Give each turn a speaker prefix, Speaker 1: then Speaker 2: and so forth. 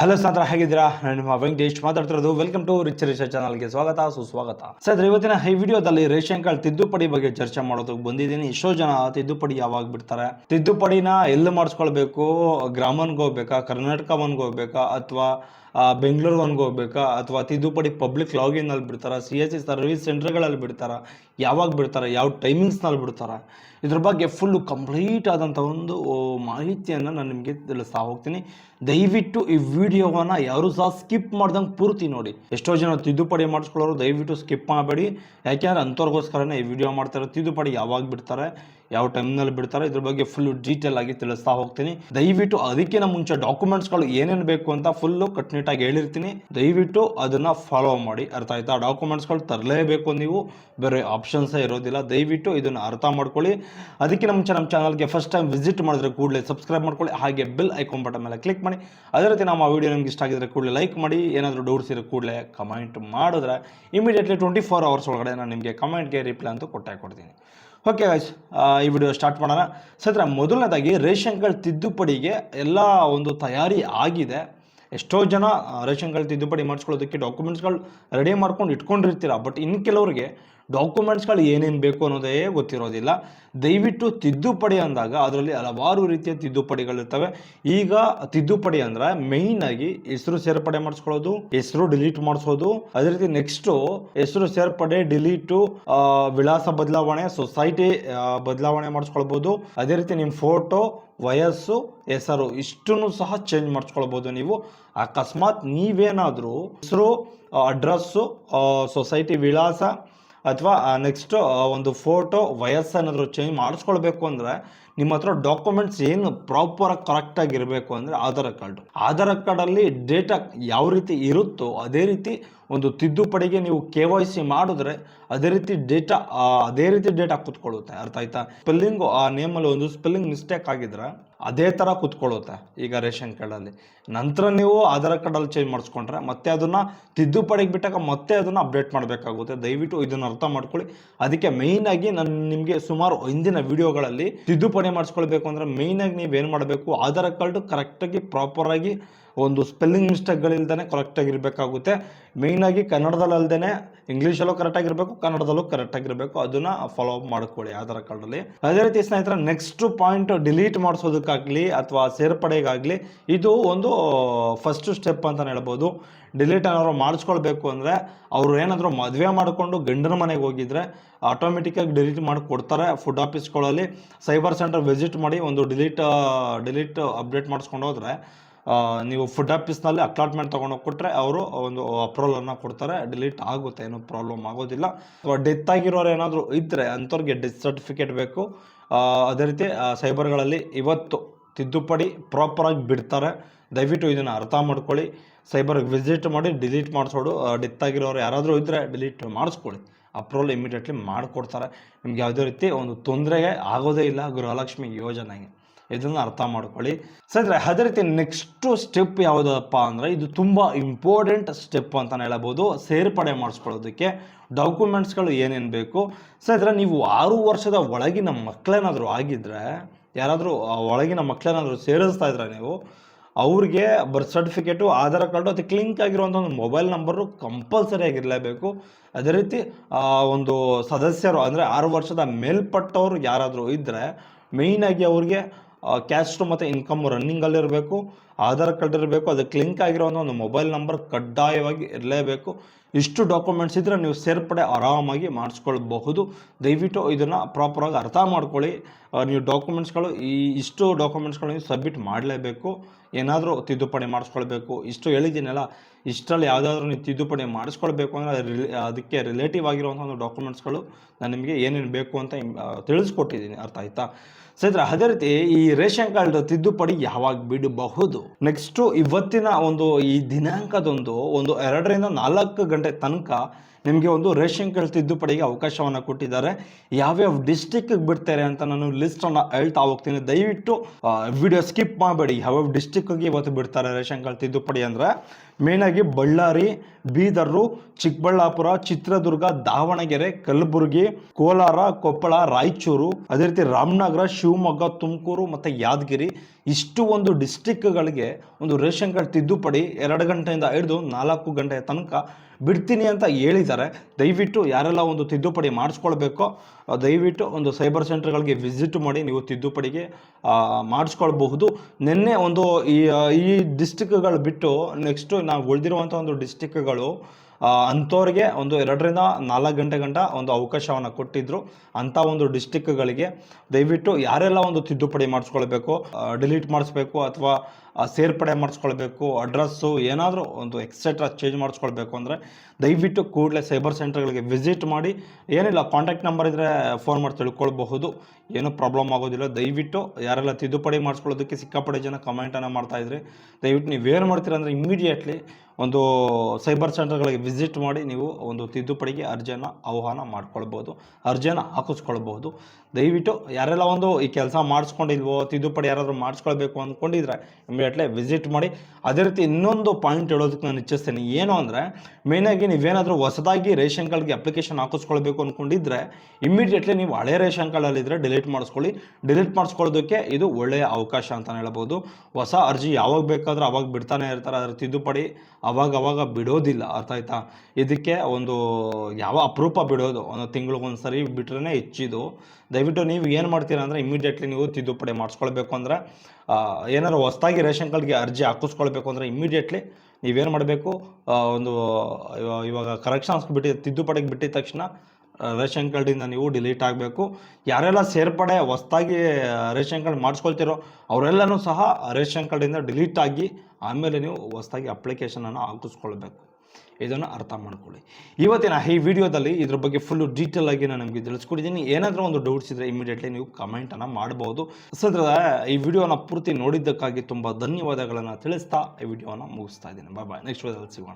Speaker 1: Hello ಸ್ನಾತ್ರ ಹೇಗಿದ್ದೀರಾ? ನಾನು ನಿಮ್ಮ ವೆಂಕಟೇಶ್ ಮಾತಾಡ್ತಿರೋದು. ವೆಲ್ಕಮ್ ಟು ರಿಚ್ ರಿಚ್ ಚಾನಲ್ಗೆ ಸ್ವಾಗತ, ಸುಸ್ವಾಗತ. ಸ್ನೇಹಿತರೆ, ಇವತ್ತಿನ ಈ ವಿಡಿಯೋದಲ್ಲಿ ರೇಷನ್ ಕಾರ್ಡ್ ತಿದ್ದುಪಡಿ ಬಗ್ಗೆ ಚರ್ಚೆ ಮಾಡೋದಕ್ಕೆ ಬಂದಿದ್ದೀನಿ. ಎಷ್ಟೋ ಜನ ತಿದ್ದುಪಡಿ ಯಾವಾಗ ಬಿಡ್ತಾರೆ? ತಿದ್ದುಪಡಿನ ಎಲ್ಲಿ ಮಾಡಿಸ್ಕೊಳ್ಬೇಕು? ಗ್ರಾಮನ್ಗೆ ಹೋಗ್ಬೇಕಾ? ಕರ್ನಾಟಕ ಹೋಗ್ಬೇಕಾ? ಅಥವಾ ಬೆಂಗಳೂರು ಹೋಗ್ಬೇಕಾ? ಅಥವಾ ತಿದ್ದುಪಡಿ ಪಬ್ಲಿಕ್ ಲಾಗಿನ್ ಅಲ್ಲಿ ಬಿಡ್ತಾರ? ಸಿ ಎಸ್ ಸಿ ಸರ್ವಿಸ್ ಸೆಂಟರ್ಗಳಲ್ಲಿ ಬಿಡ್ತಾರ? ಯಾವಾಗ ಬಿಡ್ತಾರೆ? ಯಾವ ಟೈಮಿಂಗ್ಸ್ನಲ್ಲಿ ಬಿಡ್ತಾರೆ? ಇದ್ರ ಬಗ್ಗೆ ಫುಲ್ಲು ಕಂಪ್ಲೀಟ್ ಆದಂಥ ಒಂದು ಮಾಹಿತಿಯನ್ನು ನಾನು ನಿಮಗೆ ತಿಳಿಸ್ತಾ ಹೋಗ್ತೀನಿ. ದಯವಿಟ್ಟು ಈ ವಿಡಿಯೋವನ್ನು ಯಾರು ಸಹ ಸ್ಕಿಪ್ ಮಾಡ್ದಂಗೆ ಪೂರ್ತಿ ನೋಡಿ. ಎಷ್ಟೋ ಜನ ತಿದ್ದುಪಡಿ ಮಾಡಿಸ್ಕೊಳ್ಳೋರು ದಯವಿಟ್ಟು ಸ್ಕಿಪ್ ಮಾಡಬೇಡಿ. ಯಾಕೆಂದರೆ ಅಂಥವ್ರಿಗೋಸ್ಕರನೇ ಈ ವಿಡಿಯೋ ಮಾಡ್ತಾರೆ ತಿದ್ದುಪಡಿ ಯಾವಾಗ ಬಿಡ್ತಾರೆ? ಯಾವ ಟೈಮ್ನಲ್ಲಿ ಬಿಡ್ತಾರೋ ಇದ್ರ ಬಗ್ಗೆ ಫುಲ್ ಡೀಟೇಲ್ ಆಗಿ ತಿಳಿಸ್ತಾ ಹೋಗ್ತೀನಿ. ದಯವಿಟ್ಟು ಅದಕ್ಕಿಂತ ಮುಂಚೆ ಡಾಕ್ಯುಮೆಂಟ್ಸ್ಗಳು ಏನೇನು ಬೇಕು ಅಂತ ಫುಲ್ಲು ಕಟ್ನಿಟ್ಟಾಗಿ ಹೇಳಿರ್ತೀನಿ. ದಯವಿಟ್ಟು ಅದನ್ನ ಫಾಲೋ ಮಾಡಿ. ಅರ್ಥ ಆಯ್ತಾ? ಡಾಕ್ಯುಮೆಂಟ್ಸ್ಗಳು ತರಲೇಬೇಕು ನೀವು. ಬೇರೆ ಆಪ್ಷನ್ಸೇ ಇರೋದಿಲ್ಲ. ದಯವಿಟ್ಟು ಇದನ್ನು ಅರ್ಥ ಮಾಡ್ಕೊಳ್ಳಿ. ಅದಕ್ಕಿಂತ ಮುಂಚೆ ನಮ್ಮ ಚಾನಲ್ಗೆ ಫಸ್ಟ್ ಟೈಮ್ ವಿಸಿಟ್ ಮಾಡಿದ್ರೆ ಕೂಡಲೇ ಸಬ್ಸ್ಕ್ರೈಬ್ ಮಾಡ್ಕೊಳ್ಳಿ. ಹಾಗೆ ಬೆಲ್ ಐಕಾನ್ ಬಟನ್ ಮೇಲೆ ಕ್ಲಿಕ್ ಮಾಡಿ. ಅದೇ ರೀತಿ ನಮ್ಮ ವಿಡಿಯೋ ನಿಮ್ಗೆ ಇಷ್ಟ ಆಗಿದ್ರೆ ಕೂಡಲೇ ಲೈಕ್ ಮಾಡಿ. ಏನಾದರೂ ಡೌಟ್ಸ್ ಇರೋ ಕೂಡಲೇ ಕಮೆಂಟ್ ಮಾಡಿದ್ರೆ ಇಮಿಡಿಯೇಟ್ಲಿ ಟ್ವೆಂಟಿ ಫೋರ್ ಅವರ್ಸ್ ಒಳಗಡೆ ನಾನು ನಿಮಗೆ ಕಮೆಂಟ್ಗೆ ರಿಪ್ಲೈ ಅಂತೂ ಕೊಟ್ಟೆ ಕೊಡ್ತೀನಿ. ಓಕೆ ಗಾಯ್ಸ್ ಈ ವಿಡಿಯೋ ಸ್ಟಾರ್ಟ್ ಮಾಡೋಣ. ಸತ್ರ ಮೊದಲನೇದಾಗಿ ರೇಷನ್ ಕಾರ್ಡ್ ತಿದ್ದುಪಡಿಗೆ ಎಲ್ಲ ಒಂದು ತಯಾರಿ ಆಗಿದೆ. ಎಷ್ಟೋ ಜನ ರೇಷನ್ ಕಾರ್ಡ್ ತಿದ್ದುಪಡಿ ಮಾಡಿಸ್ಕೊಳ್ಳೋದಕ್ಕೆ ಡಾಕ್ಯುಮೆಂಟ್ಸ್ಗಳು ರೆಡಿ ಮಾಡ್ಕೊಂಡು ಇಟ್ಕೊಂಡಿರ್ತೀರ. ಬಟ್ ಇನ್ನು ಕೆಲವ್ರಿಗೆ ಡಾಕ್ಯುಮೆಂಟ್ಸ್ಗಳು ಏನೇನು ಬೇಕು ಅನ್ನೋದೇ ಗೊತ್ತಿರೋದಿಲ್ಲ. ದಯವಿಟ್ಟು ತಿದ್ದುಪಡಿ ಅಂದಾಗ ಅದರಲ್ಲಿ ಹಲವಾರು ರೀತಿಯ ತಿದ್ದುಪಡಿಗಳಿರ್ತವೆ ಈಗ ತಿದ್ದುಪಡಿ ಅಂದ್ರೆ ಆಗಿ ಹೆಸರು ಸೇರ್ಪಡೆ ಮಾಡಿಸ್ಕೊಳ್ಳೋದು, ಹೆಸರು ಡಿಲೀಟ್ ಮಾಡಿಸೋದು. ಅದೇ ರೀತಿ ನೆಕ್ಸ್ಟು ಹೆಸರು ಸೇರ್ಪಡೆ ಡಿಲೀಟು ವಿಳಾಸ ಬದಲಾವಣೆ ಸೊಸೈಟಿ ಬದಲಾವಣೆ ಮಾಡಿಸ್ಕೊಳ್ಬೋದು. ಅದೇ ರೀತಿ ನಿಮ್ಮ ಫೋಟೋ ವಯಸ್ಸು, ಹೆಸರು ಇಷ್ಟನ್ನು ಸಹ ಚೇಂಜ್ ಮಾಡಿಸ್ಕೊಳ್ಬೋದು ನೀವು. ಅಕಸ್ಮಾತ್ ನೀವೇನಾದರೂ ಹೆಸರು ಅಡ್ರೆಸ್ಸು ಸೊಸೈಟಿ ವಿಳಾಸ ಅಥವಾ ನೆಕ್ಸ್ಟು ಒಂದು ಫೋಟೋ ವಯಸ್ಸೇನಾದರೂ ಚೇಂಜ್ ಮಾಡಿಸ್ಕೊಳ್ಬೇಕು ಅಂದರೆ, ನಿಮ್ಮ ಹತ್ರ ಡಾಕ್ಯುಮೆಂಟ್ಸ್ ಏನು ಪ್ರಾಪರಾಗಿ ಕರೆಕ್ಟಾಗಿ ಇರಬೇಕು ಅಂದರೆ ಆಧಾರ್ ಕಾರ್ಡು. ಆಧಾರ್ ಕಾರ್ಡಲ್ಲಿ ಡೇಟಾ ಯಾವ ರೀತಿ ಇರುತ್ತೋ, ಅದೇ ರೀತಿ ಒಂದು ತಿದ್ದುಪಡಿಗೆ ನೀವು ಕೆ ವೈ ಸಿ ಮಾಡಿದ್ರೆ, ಅದೇ ರೀತಿ ಡೇಟಾ ಅದೇ ರೀತಿ ಡೇಟಾ ಕೂತ್ಕೊಳ್ಳುತ್ತೆ. ಅರ್ಥ ಆಯ್ತಾ? ಸ್ಪೆಲ್ಲಿಂಗು ಆ ನೇಮಲ್ಲಿ ಒಂದು ಸ್ಪೆಲ್ಲಿಂಗ್ ಮಿಸ್ಟೇಕ್ ಆಗಿದ್ರೆ ಅದೇ ಥರ ಕೂತ್ಕೊಳ್ಳುತ್ತೆ ಈಗ ರೇಷನ್ ಕಾರ್ಡಲ್ಲಿ. ನಂತರ ನೀವು ಆಧಾರ್ ಕಾರ್ಡಲ್ಲಿ ಚೇಂಜ್ ಮಾಡಿಸ್ಕೊಂಡ್ರೆ ಮತ್ತೆ ಅದನ್ನು ತಿದ್ದುಪಡಿಗೆ ಬಿಟ್ಟಾಗ ಮತ್ತೆ ಅದನ್ನು ಅಪ್ಡೇಟ್ ಮಾಡಬೇಕಾಗುತ್ತೆ. ದಯವಿಟ್ಟು ಇದನ್ನು ಅರ್ಥ ಮಾಡ್ಕೊಳ್ಳಿ. ಅದಕ್ಕೆ ಮೇಯ್ನಾಗಿ ನಾನು ನಿಮಗೆ ಸುಮಾರು ಹಿಂದಿನ ವಿಡಿಯೋಗಳಲ್ಲಿ ತಿದ್ದುಪಡಿ ಮಾಡಿಸ್ಕೊಳ್ಬೇಕು ಅಂದರೆ ಮೇಯ್ನಾಗಿ ನೀವೇನು ಮಾಡಬೇಕು, ಆಧಾರ್ ಕಾರ್ಡು ಕರೆಕ್ಟಾಗಿ ಪ್ರಾಪರಾಗಿ ಒಂದು ಸ್ಪೆಲ್ಲಿಂಗ್ ಮಿಸ್ಟೇಕ್ಗಳಿಲ್ದೇ ಕರೆಕ್ಟಾಗಿ ಇರಬೇಕಾಗುತ್ತೆ ಮೇಯ್ನಾಗಿ ಕನ್ನಡದಲ್ಲಿ ಅಲ್ಲದೆ ಇಂಗ್ಲೀಷಲ್ಲೂ ಕರೆಕ್ಟಾಗಿರಬೇಕು ಕನ್ನಡದಲ್ಲೂ ಕರೆಕ್ಟಾಗಿರಬೇಕು ಅದನ್ನು ಫಾಲೋ ಅಪ್ ಮಾಡ್ಕೊಳ್ಳಿ ಆಧಾರ್ ಕಾರ್ಡಲ್ಲಿ ಅದೇ ರೀತಿ ಸ್ನೇಹಿತರ ನೆಕ್ಸ್ಟ್ ಪಾಯಿಂಟ್ ಡಿಲೀಟ್ ಮಾಡಿಸೋದಕ್ಕಾಗಲಿ ಅಥವಾ ಸೇರ್ಪಡೆಗಾಗಲಿ, ಇದು ಒಂದು ಫಸ್ಟ್ ಸ್ಟೆಪ್ ಅಂತಲೇ ಹೇಳ್ಬೋದು. ಡಿಲೀಟ್ ಏನಾದ್ರು ಮಾಡಿಸ್ಕೊಳ್ಬೇಕು ಅಂದರೆ, ಅವರು ಏನಾದರೂ ಮದುವೆ ಮಾಡಿಕೊಂಡು ಗಂಡನ ಮನೆಗೆ ಹೋಗಿದ್ರೆ ಆಟೋಮೆಟಿಕ್ಕಾಗಿ ಡಿಲೀಟ್ ಮಾಡಿ ಕೊಡ್ತಾರೆ ಫುಡ್ ಆಫೀಸ್ಗಳಲ್ಲಿ ಸೈಬರ್ ಸೆಂಟರ್ ವಿಸಿಟ್ ಮಾಡಿ ಒಂದು ಡಿಲೀಟ್ ಡಿಲೀಟ್ ಅಪ್ಡೇಟ್ ಮಾಡಿಸ್ಕೊಂಡು ಹೋದರೆ ನೀವು ಫುಡ್ ಆಫೀಸ್ನಲ್ಲಿ ಅಕ್ಲಾಟ್ಮೆಂಟ್ ತೊಗೊಂಡೋಗಿ ಕೊಟ್ಟರೆ ಅವರು ಒಂದು ಅಪ್ರೂವಲನ್ನು ಕೊಡ್ತಾರೆ ಡಿಲೀಟ್ ಆಗುತ್ತೆ, ಏನೂ ಪ್ರಾಬ್ಲಮ್ ಆಗೋದಿಲ್ಲ. ಅಥವಾ ಡೆತ್ ಆಗಿರೋರು ಏನಾದರೂ ಇದ್ದರೆ ಅಂಥವ್ರಿಗೆ ಡೆತ್ ಸರ್ಟಿಫಿಕೇಟ್ ಬೇಕು. ಅದೇ ರೀತಿ ಸೈಬರ್ಗಳಲ್ಲಿ ಇವತ್ತು ತಿದ್ದುಪಡಿ ಪ್ರಾಪರಾಗಿ ಬಿಡ್ತಾರೆ. ದಯವಿಟ್ಟು ಇದನ್ನು ಅರ್ಥ ಮಾಡ್ಕೊಳ್ಳಿ. ಸೈಬರ್ಗೆ ವಿಸಿಟ್ ಮಾಡಿ ಡಿಲೀಟ್ ಮಾಡಿಸೋಡು ಡೆತ್ ಆಗಿರೋರು ಯಾರಾದರೂ ಇದ್ದರೆ ಡಿಲೀಟ್ ಮಾಡಿಸ್ಕೊಳ್ಳಿ. ಅಪ್ರೂವಲ್ ಇಮಿಡಿಯೇಟ್ಲಿ ಮಾಡಿಕೊಡ್ತಾರೆ. ನಿಮ್ಗೆ ಯಾವುದೇ ರೀತಿ ಒಂದು ತೊಂದರೆಗೆ ಆಗೋದೇ ಇಲ್ಲ ಗೃಹಲಕ್ಷ್ಮಿ ಯೋಜನೆಗೆ. ಇದನ್ನು ಅರ್ಥ ಮಾಡ್ಕೊಳ್ಳಿ. ಸರಿ ಅದೇ ರೀತಿ ನೆಕ್ಸ್ಟ್ ಸ್ಟೆಪ್ ಯಾವುದಪ್ಪ ಅಂದರೆ ಇದು ತುಂಬ ಇಂಪಾರ್ಟೆಂಟ್ ಸ್ಟೆಪ್ ಅಂತಲೇ ಹೇಳ್ಬೋದು ಸೇರ್ಪಡೆ ಮಾಡಿಸ್ಕೊಳ್ಳೋದಕ್ಕೆ ಡಾಕ್ಯುಮೆಂಟ್ಸ್ಗಳು ಏನೇನು ಬೇಕು. ಸರಿ ನೀವು ಆರು ವರ್ಷದ ಒಳಗಿನ ಮಕ್ಕಳೇನಾದರೂ ಆಗಿದ್ದರೆ ಯಾರಾದರೂ ಒಳಗಿನ ಮಕ್ಕಳೇನಾದರೂ ಸೇರಿಸ್ತಾ ಇದ್ರೆ ನೀವು, ಅವ್ರಿಗೆ ಬರ್ತ್ ಸರ್ಟಿಫಿಕೇಟು ಆಧಾರ್ ಕಾರ್ಡು ಅದಕ್ಕೆ ಲಿಂಕ್ ಆಗಿರುವಂಥ ಒಂದು ಮೊಬೈಲ್ ನಂಬರು ಕಂಪಲ್ಸರಿ ಆಗಿರಲೇಬೇಕು. ಅದೇ ರೀತಿ ಒಂದು ಸದಸ್ಯರು ಅಂದರೆ ಆರು ವರ್ಷದ ಮೇಲ್ಪಟ್ಟವರು ಯಾರಾದರೂ ಇದ್ದರೆ ಮೇಯ್ನಾಗಿ ಅವ್ರಿಗೆ ಕ್ಯಾಸ್ಟು ಮತ್ತು ಇನ್ಕಮ್ ರನ್ನಿಂಗಲ್ಲಿರಬೇಕು ಆಧಾರ್ ಕಾರ್ಡ್ ಇರಬೇಕು, ಅದಕ್ಕೆ ಲಿಂಕ್ ಆಗಿರೋ ಒಂದು ಮೊಬೈಲ್ ನಂಬರ್ ಕಡ್ಡಾಯವಾಗಿ ಇರಲೇಬೇಕು. ಇಷ್ಟು ಡಾಕ್ಯುಮೆಂಟ್ಸ್ ಇದ್ದರೆ ನೀವು ಸೇರ್ಪಡೆ ಆರಾಮಾಗಿ ಮಾಡಿಸ್ಕೊಳ್ಬಹುದು. ದಯವಿಟ್ಟು ಇದನ್ನು ಪ್ರಾಪರಾಗಿ ಅರ್ಥ ಮಾಡ್ಕೊಳ್ಳಿ. ನೀವು ಡಾಕ್ಯುಮೆಂಟ್ಸ್ಗಳು, ಈ ಇಷ್ಟು ಡಾಕ್ಯುಮೆಂಟ್ಸ್ಗಳು ನೀವು ಸಬ್ಮಿಟ್ ಮಾಡಲೇಬೇಕು. ಏನಾದರೂ ತಿದ್ದುಪಡಿ ಮಾಡಿಸ್ಕೊಳ್ಬೇಕು. ಇಷ್ಟು ಹೇಳಿದ್ದೀನಲ್ಲ, ಇಷ್ಟರಲ್ಲಿ ಯಾವುದಾದ್ರೂ ನೀವು ತಿದ್ದುಪಡಿ ಮಾಡಿಸ್ಕೊಳ್ಬೇಕು ಅಂದರೆ ಅದಕ್ಕೆ ರಿಲೇಟಿವ್ ಆಗಿರುವಂಥ ಒಂದು ಡಾಕ್ಯುಮೆಂಟ್ಸ್ಗಳು ನಾನು ನಿಮಗೆ ಏನೇನು ಬೇಕು ಅಂತ ತಿಳಿಸ್ಕೊಟ್ಟಿದ್ದೀನಿ. ಅರ್ಥ ಆಯ್ತಾ? ಸ್ನೇಹಿತರೆ ಅದೇ ರೀತಿ ಈ ರೇಷನ್ ಕಾರ್ಡ್ ತಿದ್ದುಪಡಿ ಯಾವಾಗ ಬಿಡಬಹುದು? ನೆಕ್ಸ್ಟು ಇವತ್ತಿನ ಒಂದು ಈ ದಿನಾಂಕದೊಂದು ಒಂದು ಎರಡರಿಂದ ನಾಲ್ಕು ಗಂಟೆ ತನಕ ನಿಮಗೆ ಒಂದು ರೇಷನ್ ಕಾರ್ಡ್ ತಿದ್ದುಪಡಿಗೆ ಅವಕಾಶವನ್ನು ಕೊಟ್ಟಿದ್ದಾರೆ. ಯಾವ್ಯಾವ ಡಿಸ್ಟಿಕ್ಗೆ ಬಿಡ್ತಾರೆ ಅಂತ ನಾನು ಲಿಸ್ಟನ್ನು ಹೇಳ್ತಾ ಹೋಗ್ತೀನಿ. ದಯವಿಟ್ಟು ವಿಡಿಯೋ ಸ್ಕಿಪ್ ಮಾಡಬೇಡಿ. ಯಾವ್ಯಾವ ಡಿಸ್ಟಿಕ್ಗೆ ಇವತ್ತು ಬಿಡ್ತಾರೆ ರೇಷನ್ ಕಾರ್ಡ್ ತಿದ್ದುಪಡಿ ಅಂದರೆ ಆಗಿ ಬಳ್ಳಾರಿ, ಬೀದರು, ಚಿಕ್ಕಬಳ್ಳಾಪುರ, ಚಿತ್ರದುರ್ಗ, ದಾವಣಗೆರೆ, ಕಲಬುರಗಿ, ಕೋಲಾರ, ಕೊಪ್ಪಳ, ರಾಯಚೂರು, ಅದೇ ರೀತಿ ರಾಮನಗರ, ಶಿವಮೊಗ್ಗ, ತುಮಕೂರು ಮತ್ತು ಯಾದಗಿರಿ ಇಷ್ಟು ಒಂದು ಡಿಸ್ಟಿಕ್ಗಳಿಗೆ ಒಂದು ರೇಷನ್ ಕಾರ್ಡ್ ತಿದ್ದುಪಡಿ ಎರಡು ಗಂಟೆಯಿಂದ ಹಿಡಿದು ನಾಲ್ಕು ಗಂಟೆಯ ತನಕ ಬಿಡ್ತೀನಿ ಅಂತ ಹೇಳಿದ್ದಾರೆ. ದಯವಿಟ್ಟು ಯಾರೆಲ್ಲ ಒಂದು ತಿದ್ದುಪಡಿ ಮಾಡಿಸ್ಕೊಳ್ಬೇಕೋ ದಯವಿಟ್ಟು ಒಂದು ಸೈಬರ್ ಸೆಂಟರ್ಗಳಿಗೆ ವಿಸಿಟ್ ಮಾಡಿ ನೀವು ತಿದ್ದುಪಡಿಗೆ ಮಾಡಿಸ್ಕೊಳ್ಬಹುದು. ನಿನ್ನೆ ಒಂದು ಈ ಈ ಡಿಸ್ಟಿಕ್ಗಳು ಬಿಟ್ಟು ನೆಕ್ಸ್ಟು ನಾವು ಉಳಿದಿರುವಂಥ ಒಂದು ಡಿಸ್ಟಿಕ್ಗಳು ಅಂಥವ್ರಿಗೆ ಒಂದು ಎರಡರಿಂದ ನಾಲ್ಕು ಗಂಟೆ ಗಂಟ ಒಂದು ಅವಕಾಶವನ್ನು ಕೊಟ್ಟಿದ್ದರು ಅಂಥ ಒಂದು ಡಿಸ್ಟಿಕ್ಗಳಿಗೆ. ದಯವಿಟ್ಟು ಯಾರೆಲ್ಲ ಒಂದು ತಿದ್ದುಪಡಿ ಮಾಡಿಸ್ಕೊಳ್ಬೇಕು ಡಿಲೀಟ್ ಮಾಡಿಸ್ಬೇಕು ಅಥವಾ ಸೇರ್ಪಡೆ ಮಾಡಿಸ್ಕೊಳ್ಬೇಕು, ಅಡ್ರೆಸ್ಸು ಏನಾದರೂ ಒಂದು ಎಕ್ಸೆಟ್ರಾ ಚೇಂಜ್ ಮಾಡಿಸ್ಕೊಳ್ಬೇಕು ಅಂದರೆ ದಯವಿಟ್ಟು ಕೂಡಲೇ ಸೈಬರ್ ಸೆಂಟರ್ಗಳಿಗೆ ವಿಸಿಟ್ ಮಾಡಿ. ಏನಿಲ್ಲ ಕಾಂಟ್ಯಾಕ್ಟ್ ನಂಬರ್ ಇದ್ದರೆ ಫೋನ್ ಮಾಡಿ ತಿಳ್ಕೊಳ್ಬಹುದು. ಏನೂ ಪ್ರಾಬ್ಲಮ್ ಆಗೋದಿಲ್ಲ. ದಯವಿಟ್ಟು ಯಾರೆಲ್ಲ ತಿದ್ದುಪಡಿ ಮಾಡಿಸ್ಕೊಳ್ಳೋದಕ್ಕೆ ಸಿಕ್ಕಾಪಡೆ ಜನ ಕಮೆಂಟನ್ನು ಮಾಡ್ತಾಯಿದ್ರಿ ದಯವಿಟ್ಟು ನೀವೇನು ಮಾಡ್ತೀರಾ ಅಂದರೆ ಇಮ್ಮಿಡಿಯೇಟ್ಲಿ ಒಂದು ಸೈಬರ್ ಸೆಂಟರ್ಗಳಿಗೆ ವಿಸಿಟ್ ಮಾಡಿ ನೀವು ಒಂದು ತಿದ್ದುಪಡಿಗೆ ಅರ್ಜಿಯನ್ನು ಆಹ್ವಾನ ಮಾಡ್ಕೊಳ್ಬೋದು, ಅರ್ಜಿಯನ್ನು ಹಾಕಿಸ್ಕೊಳ್ಬೋದು. ದಯವಿಟ್ಟು ಯಾರೆಲ್ಲ ಒಂದು ಈ ಕೆಲಸ ಮಾಡಿಸ್ಕೊಂಡಿಲ್ವೋ ತಿದ್ದುಪಡಿ ಯಾರಾದರೂ ಮಾಡಿಸ್ಕೊಳ್ಬೇಕು ಅಂದ್ಕೊಂಡಿದ್ರೆ ಇಮಿಡಿಯೇಟ್ಲಿ ವಿಸಿಟ್ ಮಾಡಿ. ಅದೇ ರೀತಿ ಇನ್ನೊಂದು ಪಾಯಿಂಟ್ ಹೇಳೋದಕ್ಕೆ ನಾನು ಇಚ್ಛಿಸ್ತೇನೆ. ಏನು ಅಂದರೆ ಮೇಯ್ನಾಗಿ ನೀವೇನಾದರೂ ಹೊಸದಾಗಿ ರೇಷನ್ ಕಾರ್ಡ್ಗೆ ಅಪ್ಲಿಕೇಶನ್ ಹಾಕಿಸ್ಕೊಳ್ಬೇಕು ಅಂದ್ಕೊಂಡಿದ್ರೆ ಇಮಿಡಿಯೇಟ್ಲಿ ನೀವು ಹಳೆ ರೇಷನ್ ಕಾರ್ಡಲ್ಲಿದ್ದರೆ ಡಿಲೀಟ್ ಮಾಡಿಸ್ಕೊಳ್ಳಿ. ಡಿಲೀಟ್ ಮಾಡಿಸ್ಕೊಳ್ಳೋದಕ್ಕೆ ಇದು ಒಳ್ಳೆಯ ಅವಕಾಶ ಅಂತಲೇ ಹೇಳ್ಬೋದು. ಹೊಸ ಅರ್ಜಿ ಯಾವಾಗ ಬೇಕಾದರೂ ಅವಾಗ ಬಿಡ್ತಾನೆ ಇರ್ತಾರೆ. ಅದರ ತಿದ್ದುಪಡಿ ಅವಾಗ ಅವಾಗ ಬಿಡೋದಿಲ್ಲ. ಅರ್ಥ ಆಯ್ತಾ ಇದಕ್ಕೆ ಒಂದು ಯಾವ ಅಪರೂಪ ಬಿಡೋದು? ಒಂದು ತಿಂಗಳಿಗೊಂದು ಸರಿ ಬಿಟ್ರೇ ಹೆಚ್ಚಿದು. ದಯವಿಟ್ಟು ನೀವು ಏನು ಮಾಡ್ತೀರಾ ಅಂದರೆ ಇಮಿಡಿಯೇಟ್ಲಿ ನೀವು ತಿದ್ದುಪಡಿ ಮಾಡಿಸ್ಕೊಳ್ಬೇಕು ಅಂದರೆ ಏನಾದ್ರು ಹೊಸ್ದಾಗಿ ರೇಷನ್ ಕಾರ್ಡ್ಗೆ ಅರ್ಜಿ ಹಾಕಿಸ್ಕೊಳ್ಬೇಕು ಅಂದರೆ ಇಮಿಡಿಯೇಟ್ಲಿ ನೀವೇನು ಮಾಡಬೇಕು? ಒಂದು ಇವ- ಇವಾಗ ಕರೆಕ್ಷನ್ಸ್ ಬಿಟ್ಟು, ತಿದ್ದುಪಡಿಗೆ ಬಿಟ್ಟಿದ ತಕ್ಷಣ ರೇಷನ್ ಕಾರ್ಡಿಂದ ನೀವು ಡಿಲೀಟ್ ಆಗಬೇಕು. ಯಾರೆಲ್ಲ ಸೇರ್ಪಡೆ ಹೊಸ್ದಾಗಿ ರೇಷನ್ ಕಾರ್ಡ್ ಮಾಡಿಸ್ಕೊಳ್ತಿರೋ ಅವರೆಲ್ಲನೂ ಸಹ ರೇಷನ್ ಕಾರ್ಡಿಂದ ಡಿಲೀಟ್ ಆಗಿ ಆಮೇಲೆ ನೀವು ಹೊಸ್ದಾಗಿ ಅಪ್ಲಿಕೇಶನನ್ನು ಹಾಕಿಸ್ಕೊಳ್ಬೇಕು. ಇದನ್ನು ಅರ್ಥ ಮಾಡ್ಕೊಳ್ಳಿ. ಇವತ್ತಿನ ಈ ವಿಡಿಯೋದಲ್ಲಿ ಇದ್ರ ಬಗ್ಗೆ ಫುಲ್ಲು ಡೀಟೇಲ್ ಆಗಿ ನಾನು ನಿಮಗೆ ತಿಳಿಸ್ಕೊಡಿದ್ದೀನಿ ಏನಾದರೂ ಒಂದು ಡೌಟ್ಸ್ ಇದ್ದರೆ ಇಮಿಡಿಯೇಟ್ಲಿ ನೀವು ಕಮೆಂಟನ್ನು ಮಾಡ್ಬೋದು. ಸದ್ರ ಈ ವಿಡಿಯೋನ ಪೂರ್ತಿ ನೋಡಿದ್ದಕ್ಕಾಗಿ ತುಂಬ ಧನ್ಯವಾದಗಳನ್ನು ತಿಳಿಸ್ತಾ ಈ ವಿಡಿಯೋನ ಮುಗಿಸ್ತಾ ಇದ್ದೀನಿ. ಬಾಯ್ ಬಾಯ್ ನೆಕ್ಸ್ಟ್ ವಿಡಿಯೋದಲ್ಲಿ ಸಿಗೋಣ.